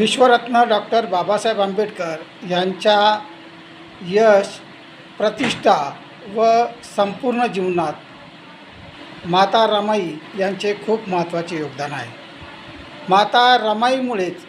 विश्वरत्न doctor Babasaheb Ambedkar यांच्या यश प्रतिष्ठा व संपूर्ण जीवनात माता रमाई यांचे खूप महत्त्वाचे योगदान आहे. माता रमाईमुळेच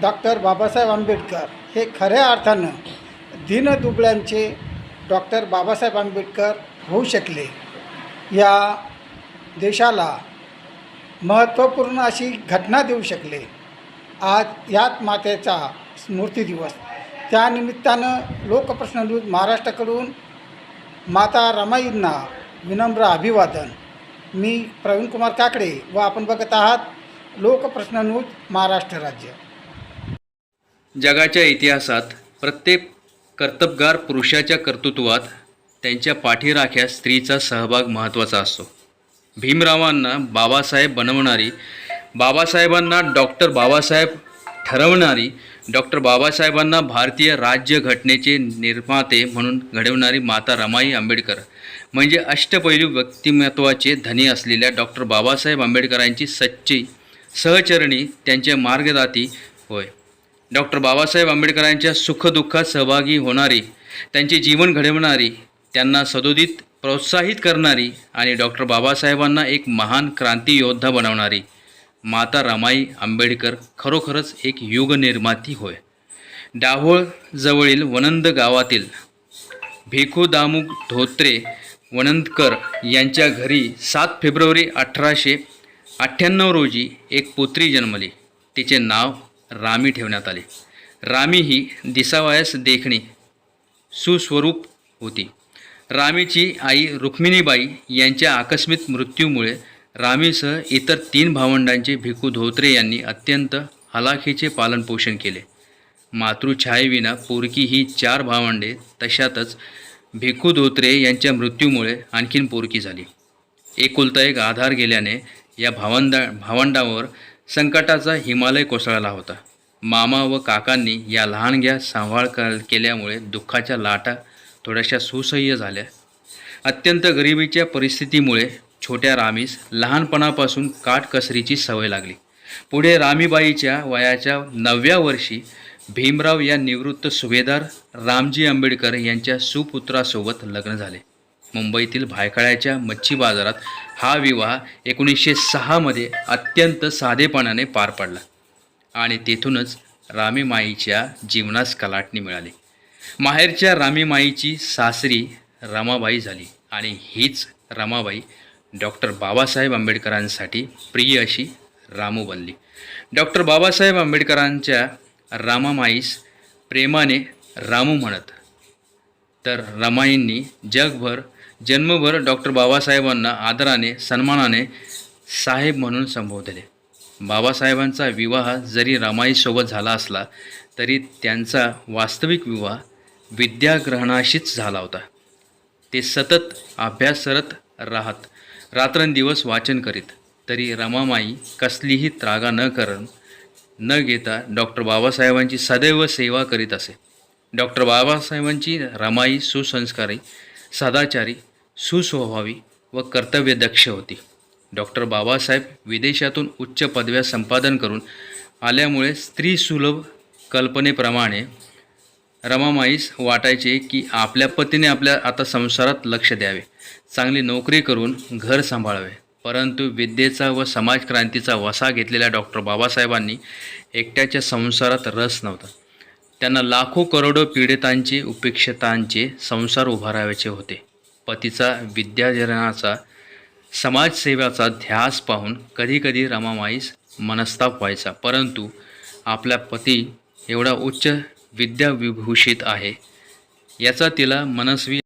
डॉक्टर बाबासाहेब आंबेडकर हे खऱ्या अर्थानं दीनदुबळ्यांचे डॉक्टर बाबासाहेब आंबेडकर होऊ शकले. या देशाला महत्त्वपूर्ण अशी घटना देऊ शकले. आज याच मातेचा स्मृती दिवस. त्यानिमित्तानं लोकप्रश्न न्यूज महाराष्ट्राकडून माता रमाईंना विनम्र अभिवादन. मी प्रवीणकुमार काकडे व आपण बघत आहात लोकप्रश्न न्यूज महाराष्ट्र राज्य. जगाच्या इतिहासात प्रत्येक कर्तबगार पुरुषाच्या कर्तृत्वात त्यांच्या पाठीराख्या स्त्रीचा सहभाग महत्त्वाचा असतो. भीमरावांना बाबासाहेब बनवणारी बाबासाहेबांना डॉक्टर बाबासाहेब ठरवणारी डॉक्टर बाबासाहेबांना भारतीय राज्यघटनेचे निर्माते म्हणून घडवणारी माता रमाई आंबेडकर. म्हणजे अष्टपैलू व्यक्तिमत्वाचे धनी असलेल्या डॉक्टर बाबासाहेब आंबेडकरांची सच्ची सहचरणी त्यांचे मार्गदाती होय. डॉक्टर बाबासाहेब आंबेडकरांच्या सुखदुःखात सहभागी होणारी त्यांचे जीवन घडवणारी त्यांना सदोदित प्रोत्साहित करणारी आणि डॉक्टर बाबासाहेबांना एक महान क्रांती योद्धा बनवणारी. माता रमाई आंबेडकर खरोखरच एक युगनिर्माती होय. डाहोळ जवळील वनंद गावातील भिखू दामुक धोत्रे वनंदकर यांच्या घरी सात फेब्रुवारी अठराशे अठ्ठ्याण्णव रोजी एक पुत्री जन्मली. तिचे नाव रामी ठेवण्यात आले. रामी ही दिसावयास देखणी सुस्वरूप होती. रामीची आई रुक्मिणीबाई यांच्या आकस्मिक मृत्यूमुळे रामेसह इतर तीन भावंडांचे भिकू धोत्रे यांनी अत्यंत हलाखीचे पालनपोषण केले. मातृछायेविना पोरकी ही चार भावंडे तशातच भिकू धोत्रे यांच्या मृत्यूमुळे आणखीन पोरकी झाली. एकुलता एक आधार गेल्याने या भावंडा भावंडावर संकटाचा हिमालय कोसळला होता. मामा व काकांनी या लहानग्या सांभाळ क केल्यामुळे दुःखाच्या लाटा थोड्याशा सुसह्य झाल्या. अत्यंत गरिबीच्या परिस्थितीमुळे छोट्या रामीस लहानपणापासून काटकसरीची सवय लागली. पुढे रामीबाईच्या वयाच्या नवव्या वर्षी भीमराव या निवृत्त सुभेदार रामजी आंबेडकर यांच्या सुपुत्रासोबत लग्न झाले. मुंबईतील भायखळ्याच्या मच्छी बाजारात हा विवाह एकोणीसशे सहामध्ये अत्यंत साधेपणाने पार पडला आणि तेथूनच रामीमाईच्या जीवनास कलाटणी मिळाली. माहेरच्या रामीमाईची सासरी रमाबाई झाली आणि हीच रमाबाई डॉक्टर बाबासाहेब आंबेडकरांसाठी प्रिय अशी रामू बनली. डॉक्टर बाबासाहेब आंबेडकरांच्या रामामाईस प्रेमाने रामू म्हणत. तर रमाईंनी जगभर जन्मभर डॉक्टर बाबासाहेबांना आदराने सन्मानाने साहेब म्हणून संबोधले. बाबासाहेबांचा विवाह जरी रमाईसोबत झाला असला तरी त्यांचा वास्तविक विवाह विद्याग्रहणाशीच झाला होता. ते सतत अभ्यासरत राहत रात्रंदिवस वाचन करीत तरी रमामाई कसलीही त्रागा न करण न घेता डॉक्टर बाबासाहेबांची सदैव सेवा करीत असे. डॉक्टर बाबासाहेबांची रमाई सुसंस्कारी सदाचारी सुस्वभावी व कर्तव्यदक्ष होती. डॉक्टर बाबासाहेब विदेशातून उच्च पदव्या संपादन करून आल्यामुळे स्त्रीसुलभ कल्पनेप्रमाणे रमामाईस वाटायचे की आपल्या पतीने आपल्या आता संसारात लक्ष द्यावे. चांगली नोकरी करून घर सांभाळावे. परंतु विद्येचा व समाजक्रांतीचा वसा घेतलेल्या डॉक्टर बाबासाहेबांनी एकट्याच्या संसारात रस नव्हता. त्यांना लाखो करोडो पीडितांचे उपेक्षितांचे संसार उभारायचे होते. पतीचा विद्यार्जनाचा समाजसेवेचा ध्यास पाहून कधीकधी रमामाईस मनस्ताप व्हायचा. परंतु आपला पती एवढा उच्च विद्याविभूषित आहे याचा तिला मनस्वी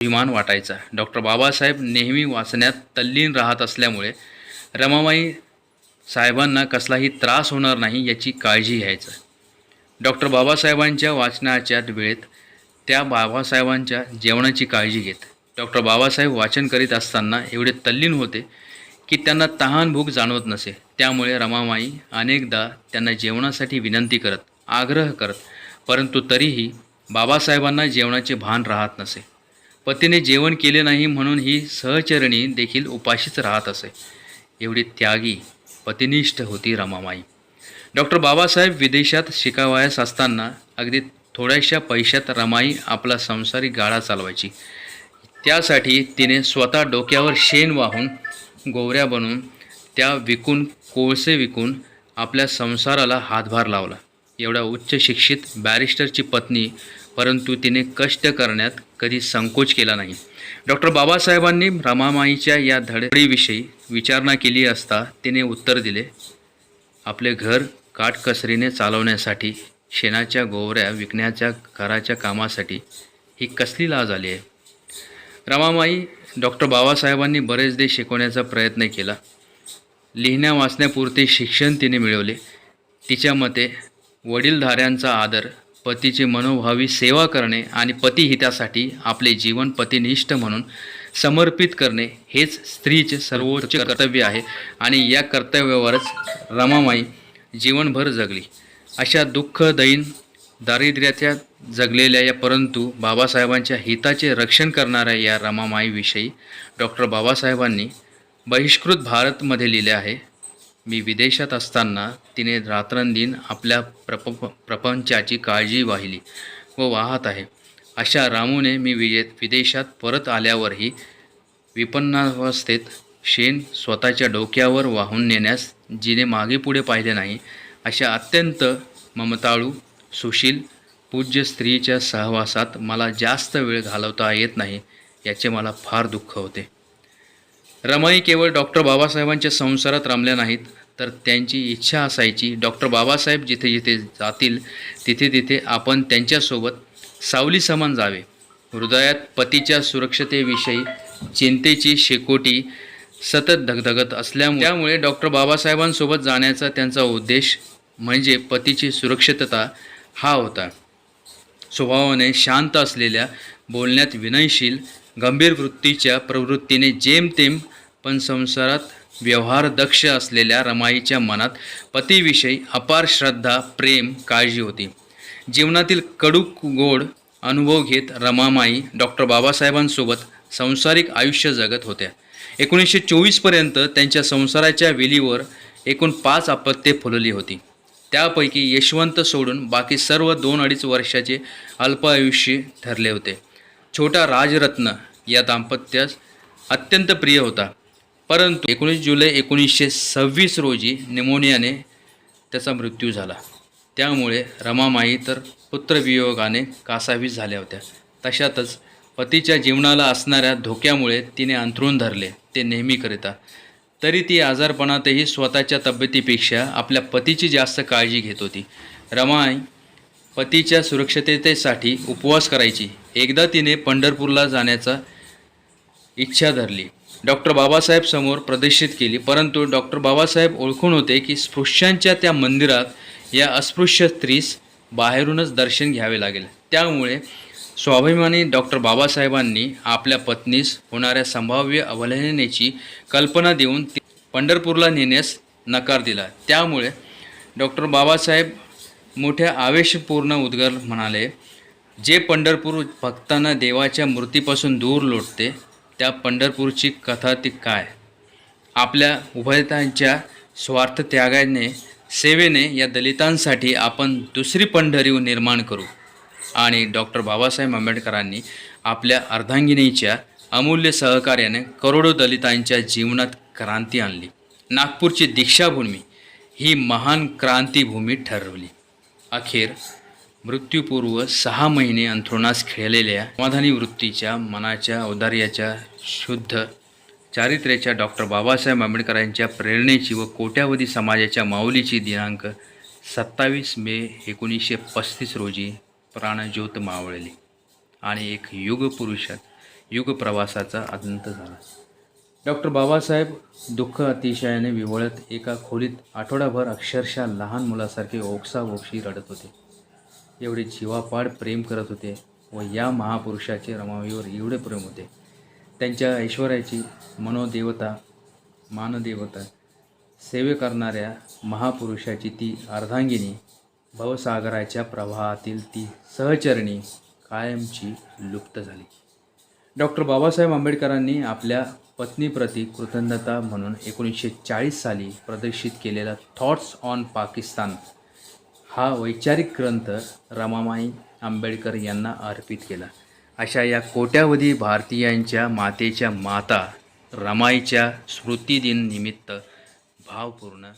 अभिमान वाटायचा. डॉक्टर बाबासाहेब नेहमी वाचण्यात तल्लीन राहत असल्यामुळे रमाबाई साहेबांना कसलाही त्रास होणार नाही याची काळजी घ्यायचं. डॉक्टर बाबासाहेबांच्या वाचनाच्या वेळेत त्या बाबासाहेबांच्या जेवणाची काळजी घेत. डॉक्टर बाबासाहेब वाचन करीत असताना एवढे तल्लीन होते की त्यांना तहान भूक जाणवत नसे. त्यामुळे रमामाई अनेकदा त्यांना जेवणासाठी विनंती करत आग्रह करत परंतु तरीही बाबासाहेबांना जेवणाचे भान राहत नसे. पतीने जेवण केले नाही म्हणून ही सहचरणी देखील उपाशीच राहत असे. एवढी त्यागी पतिनिष्ठ होती रमामाई. डॉक्टर बाबासाहेब विदेशात शिकावयास असताना अगदी थोड्याशा पैशात रमाई आपला संसारिक गाळा चालवायची. त्यासाठी तिने स्वतः डोक्यावर शेण वाहून गोवऱ्या बनवून त्या विकून कोळसे विकून आपल्या संसाराला हातभार लावला. एवढ्या उच्च शिक्षित बॅरिस्टरची पत्नी परंतु तिने कष्ट करण्यात कधी संकोच केला नाही. डॉक्टर बाबासाहेबांनी रमामाईच्या या धडपडीविषयी विचारणा केली असता तिने उत्तर दिले आपले घर काटकसरीने चालवण्यासाठी शेणाच्या गोवऱ्या विकण्याच्या घराच्या कामासाठी ही कसली लाज आली आहे? रमामाई डॉक्टर बाबासाहेबांनी बरेचदे शिकवण्याचा प्रयत्न केला. लिहिण्या वाचण्यापुरते शिक्षण तिने मिळवले. तिच्या मते वडीलधाऱ्यांचा आदर पतीची मनोभावी सेवा करणे आणि पतिहितासाठी आपले जीवन पतिनिष्ठ म्हणून समर्पित करणे हेच स्त्रीचे सर्वोच्च कर्तव्य आहे. आणि या कर्तव्यावरच रमामाई जीवनभर जगली. अशा दुःख दैन दारिद्र्याच्या जगलेल्या या परंतु बाबासाहेबांच्या हिताचे रक्षण करणाऱ्या या रमामाईविषयी डॉक्टर बाबासाहेबांनी बहिष्कृत भारतमध्ये लिहिले आहे. मी विदेशात असताना तिने रात्रंदिन आपल्या प्रप प्रपंचाची काळजी वाहिली व वाहत आहे. अशा रामूने मी विजे विदेशात परत आल्यावरही विपन्नावस्थेत शेण स्वतःच्या डोक्यावर वाहून नेण्यास जिने मागे पुढे पाहिले नाही अशा अत्यंत ममताळू सुशील पूज्य स्त्रीच्या सहवासात मला जास्त वेळ घालवता येत नाही याचे मला फार दुःख होते. रमाई केवळ डॉक्टर बाबासाहेबांच्या संसारात रमल्या नाहीत तर त्यांची इच्छा असायची डॉक्टर बाबासाहेब जिथे जिथे जातील तिथे तिथे आपण त्यांच्यासोबत सावली समान जावे. हृदयात पतीच्या सुरक्षतेविषयी चिंतेची शेकोटी सतत धगधगत असल्यामुळे त्यामुळे डॉक्टर बाबासाहेबांसोबत जाण्याचा त्यांचा उद्देश म्हणजे पतीची सुरक्षितता हा होता. स्वभावाने शांत असलेल्या बोलण्यात विनयशील गंभीर वृत्तीच्या प्रवृत्तीने जेमतेम पण संसारात व्यवहार दक्ष असलेल्या रमाईच्या मनात पतीविषयी अपार श्रद्धा प्रेम काळजी होती. जीवनातील कडूक गोड अनुभव घेत रमामाई डॉक्टर बाबासाहेबांसोबत संसारिक आयुष्य जगत होत्या. एकोणीसशे चोवीसपर्यंत त्यांच्या संसाराच्या वेलीवर एकूण पाच अपत्ये फुलली होती. त्यापैकी यशवंत सोडून बाकी सर्व दोन अडीच वर्षाचे अल्पायुष्य ठरले होते. छोटा राजरत्न या दाम्पत्यास अत्यंत प्रिय होता. परंतु एकोणीस जुलै एकोणीसशे सव्वीस रोजी निमोनियाने त्याचा मृत्यू झाला. त्यामुळे रमामाई तर पुत्रवियोगाने कासावीस झाल्या होत्या. तशातच पतीच्या जीवनाला असणाऱ्या धोक्यामुळे तिने अंथरून धरले. ते नेहमीकरिता तरी ती आजारपणातही स्वतःच्या तब्येतीपेक्षा आपल्या पतीची जास्त काळजी घेत होती. रमाई पतीच्या सुरक्षिततेसाठी उपवास करायची. एकदा तिने पंढरपूरला जाण्याचा इच्छा धरली. डॉक्टर बाबासाहेब समोर प्रदर्शित केली. परंतु डॉक्टर बाबासाहेब ओळखून होते की स्पृश्यांच्या त्या मंदिरात या अस्पृश्य स्त्रीस बाहेरूनच दर्शन घ्यावे लागेल. त्यामुळे स्वाभिमानी डॉक्टर बाबासाहेबांनी आपल्या पत्नीस होणाऱ्या संभाव्य अवहेलनेची कल्पना देऊन ती पंढरपूरला नेण्यास नकार दिला. त्यामुळे डॉक्टर बाबासाहेब मोठ्या आवेशपूर्ण उद्गार म्हणाले जे पंढरपूर भक्तांना देवाच्या मूर्तीपासून दूर लोटते त्या पंढरपूरची कथा ती काय? आपल्या उभयतांच्या स्वार्थ त्यागाने सेवेने या दलितांसाठी आपण दुसरी पंढरी निर्माण करू. आणि डॉक्टर बाबासाहेब आंबेडकरांनी आपल्या अर्धांगिनीच्या अमूल्य सहकार्याने करोडो दलितांच्या जीवनात क्रांती आणली. नागपूरची दीक्षाभूमी ही महान क्रांतीभूमी ठरवली. अखेर मृत्यूपूर्व सहा महिने अंथरुणास खेळलेल्या समाधानी वृत्तीच्या मनाच्या औदार्याच्या शुद्ध चारित्र्याच्या डॉक्टर बाबासाहेब आंबेडकरांच्या प्रेरणेची व कोट्यावधी समाजाच्या माऊलीची दिनांक सत्तावीस मे एकोणीसशे पस्तीस रोजी प्राणज्योत मावळली आणि एक युगपुरुषात युगप्रवासाचा अंत झाला. डॉक्टर बाबासाहेब दुःख अतिशयाने विवळत एका खोलीत आठवडाभर अक्षरशः लहान मुलासारखे ओक्साओक्शी रडत होते. एवढे जीवापाड प्रेम करत होते व या महापुरुषाचे रमावीवर एवढे प्रेम होते. त्यांच्या ऐश्वर्याची मनोदेवता मानदेवता सेवे करणाऱ्या महापुरुषाची ती अर्धांगिनी भवसागराच्या प्रवाहातील ती सहचरणी कायमची लुप्त झाली. डॉक्टर बाबासाहेब आंबेडकरांनी आपल्या पत्नीप्रती कृतज्ञता म्हणून एकोणीसशे चाळीस साली प्रदर्शित केलेला थॉट्स ऑन पाकिस्तान हा वैचारिक ग्रंथ रमामाई आंबेडकर यांना अर्पित केला. अशा या कोट्यावधी भारतीयांच्या मातेच्या माता रमाईच्या स्मृतिदिन निमित्त भावपूर्ण